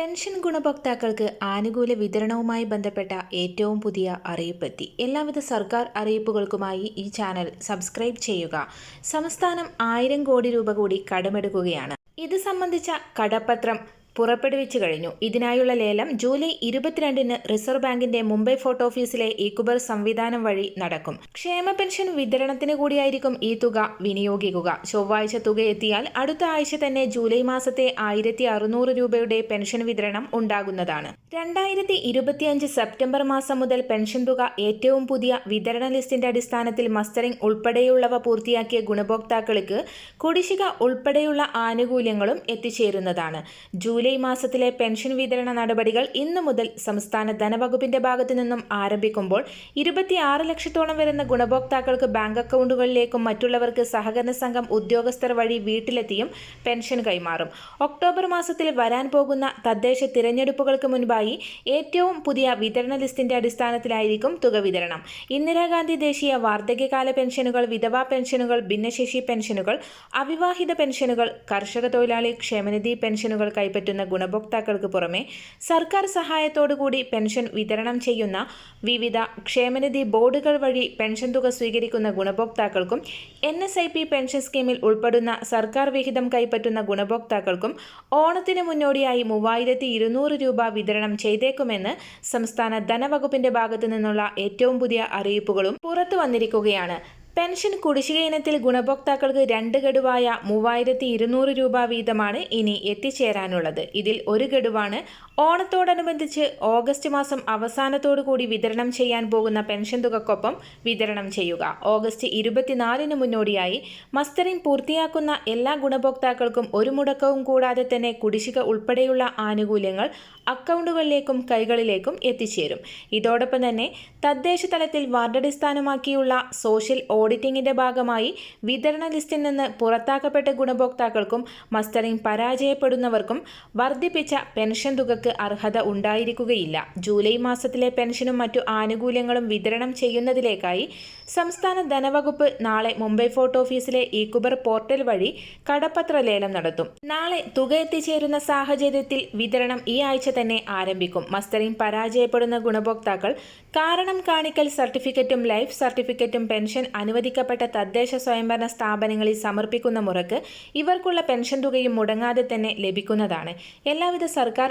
Pension ഗുണഭോക്താക്കൾക്ക് ആനുകൂല്യ വിതരണവുമായി ബന്ധപ്പെട്ട ഏറ്റവും പുതിയ അറിയിപ്പെത്തി. എല്ലാവിധ സർക്കാർ അറിയിപ്പുകൾക്കുമായി ഈ ചാനൽ സബ്സ്ക്രൈബ് ചെയ്യുക. സംസ്ഥാനം ആയിരം കോടി രൂപ കൂടി കടമെടുക്കുകയാണ്. ഇത് സംബന്ധിച്ച കടപ്പത്രം പുറപ്പെടുവിച്ചു കഴിഞ്ഞു. ഇതിനായുള്ള ലേലം ജൂലൈ ഇരുപത്തിരണ്ടിന് റിസർവ് ബാങ്കിന്റെ മുംബൈ ഫോർട്ട് ഓഫീസിലെ ഇക്കുബർ സംവിധാനം വഴി നടക്കും. ക്ഷേമ പെൻഷൻ വിതരണത്തിന് കൂടിയായിരിക്കും ഈ തുക വിനിയോഗിക്കുക. ചൊവ്വാഴ്ച തുക എത്തിയാൽ അടുത്ത ആഴ്ച തന്നെ ജൂലൈ മാസത്തെ ആയിരത്തി അറുന്നൂറ് രൂപയുടെ പെൻഷൻ വിതരണം ഉണ്ടാകുന്നതാണ്. രണ്ടായിരത്തി ഇരുപത്തിയഞ്ച് സെപ്റ്റംബർ മാസം മുതൽ പെൻഷൻ തുക ഏറ്റവും പുതിയ വിതരണ ലിസ്റ്റിന്റെ അടിസ്ഥാനത്തിൽ മസ്റ്ററിംഗ് ഉൾപ്പെടെയുള്ളവ പൂർത്തിയാക്കിയ ഗുണഭോക്താക്കൾക്ക് കുടിശ്ശിക ഉൾപ്പെടെയുള്ള ആനുകൂല്യങ്ങളും എത്തിച്ചേരുന്നതാണ്. ജൂലൈ മാസത്തിലെ പെൻഷൻ വിതരണ നടപടികൾ ഇന്നു മുതൽ സംസ്ഥാന ധനവകുപ്പിന്റെ ഭാഗത്തു നിന്നും ആരംഭിക്കുമ്പോൾ ഇരുപത്തിയാറ് ലക്ഷത്തോളം വരുന്ന ഗുണഭോക്താക്കൾക്ക് ബാങ്ക് അക്കൗണ്ടുകളിലേക്കും മറ്റുള്ളവർക്ക് സഹകരണ സംഘം ഉദ്യോഗസ്ഥർ വഴി വീട്ടിലെത്തിയും പെൻഷൻ കൈമാറും. ഒക്ടോബർ മാസത്തിൽ വരാൻ പോകുന്ന തദ്ദേശ തിരഞ്ഞെടുപ്പുകൾക്ക് മുൻപായി ഏറ്റവും പുതിയ വിതരണ ലിസ്റ്റിന്റെ അടിസ്ഥാനത്തിലായിരിക്കും തുക വിതരണം. ഇന്ദിരാഗാന്ധി ദേശീയ വാർദ്ധക്യകാല പെൻഷനുകൾ വിധവാ പെൻഷനുകൾ ഭിന്നശേഷി പെൻഷനുകൾ അവിവാഹിത പെൻഷനുകൾ കർഷക തൊഴിലാളി ക്ഷേമനിധി പെൻഷനുകൾ കൈപ്പറ്റും പറ്റുന്ന ഗുണഭോക്താക്കൾക്ക് പുറമെ സർക്കാർ സഹായത്തോടുകൂടി പെൻഷൻ വിതരണം ചെയ്യുന്ന വിവിധ ക്ഷേമനിധി ബോർഡുകൾ വഴി പെൻഷൻ തുക സ്വീകരിക്കുന്ന ഗുണഭോക്താക്കൾക്കും N S I P pension സ്കീമിൽ ഉൾപ്പെടുന്ന സർക്കാർ വിഹിതം കൈപ്പറ്റുന്ന ഗുണഭോക്താക്കൾക്കും ഓണത്തിന് മുന്നോടിയായി മൂവായിരത്തി ഇരുന്നൂറ് രൂപ വിതരണം ചെയ്തേക്കുമെന്ന് സംസ്ഥാന ധനവകുപ്പിന്റെ ഭാഗത്തു നിന്നുള്ള ഏറ്റവും പുതിയ അറിയിപ്പുകളും പുറത്തു വന്നിരിക്കുകയാണ്. പെൻഷൻ കുടിശ്ശിക ഇനത്തിൽ ഗുണഭോക്താക്കൾക്ക് രണ്ട് ഗഡുവായ മൂവായിരത്തി ഇരുന്നൂറ് രൂപ വീതമാണ് ഇനി എത്തിച്ചേരാനുള്ളത്. ഇതിൽ ഒരു ഗഡുവാണ് ഓണത്തോടനുബന്ധിച്ച് ഓഗസ്റ്റ് മാസം അവസാനത്തോടു കൂടി വിതരണം ചെയ്യാൻ പോകുന്ന പെൻഷൻ തുകക്കൊപ്പം വിതരണം ചെയ്യുക. ഓഗസ്റ്റ് ഇരുപത്തിനാലിന് മുന്നോടിയായി മസ്റ്ററിംഗ് പൂർത്തിയാക്കുന്ന എല്ലാ ഗുണഭോക്താക്കൾക്കും ഒരു മുടക്കവും കൂടാതെ തന്നെ കുടിശ്ശിക ഉൾപ്പെടെയുള്ള ആനുകൂല്യങ്ങൾ അക്കൗണ്ടുകളിലേക്കും കൈകളിലേക്കും എത്തിച്ചേരും. ഇതോടൊപ്പം തന്നെ തദ്ദേശ തലത്തിൽ വാർഡടിസ്ഥാനമാക്കിയുള്ള സോഷ്യൽ ഓഡിറ്റിംഗിന്റെ ഭാഗമായി വിതരണ ലിസ്റ്റിൽ നിന്ന് പുറത്താക്കപ്പെട്ട ഗുണഭോക്താക്കൾക്കും മസ്റ്ററിംഗ് പരാജയപ്പെടുന്നവർക്കും വർദ്ധിപ്പിച്ച പെൻഷൻ തുകക്ക് അർഹത ഉണ്ടായിരിക്കുകയില്ല. ജൂലൈ മാസത്തിലെ പെൻഷനും മറ്റു ആനുകൂല്യങ്ങളും വിതരണം ചെയ്യുന്നതിലേക്കായി സംസ്ഥാന ധനവകുപ്പ് നാളെ മുംബൈ ഫോർട്ട് ഓഫീസിലെ ഈക്കുബർ പോർട്ടൽ വഴി കടപ്പത്ര ലേലം നടത്തും. നാളെ തുക എത്തിച്ചേരുന്ന സാഹചര്യത്തിൽ വിതരണം ഈ ആഴ്ച തന്നെ ആരംഭിക്കും. മസ്റ്ററിംഗ് പരാജയപ്പെടുന്ന ഗുണഭോക്താക്കൾ കാരണം കാണിക്കൽ സർട്ടിഫിക്കറ്റും ലൈഫ് സർട്ടിഫിക്കറ്റും പെൻഷൻ അനുവദിക്കപ്പെട്ട തദ്ദേശ സ്വയംഭരണ സ്ഥാപനങ്ങളിൽ സമർപ്പിക്കുന്ന മുറക്ക് ഇവർക്കുള്ള പെൻഷൻ തുകയും മുടങ്ങാതെ തന്നെ ലഭിക്കുന്നതാണ്. എല്ലാവിധ സർക്കാർ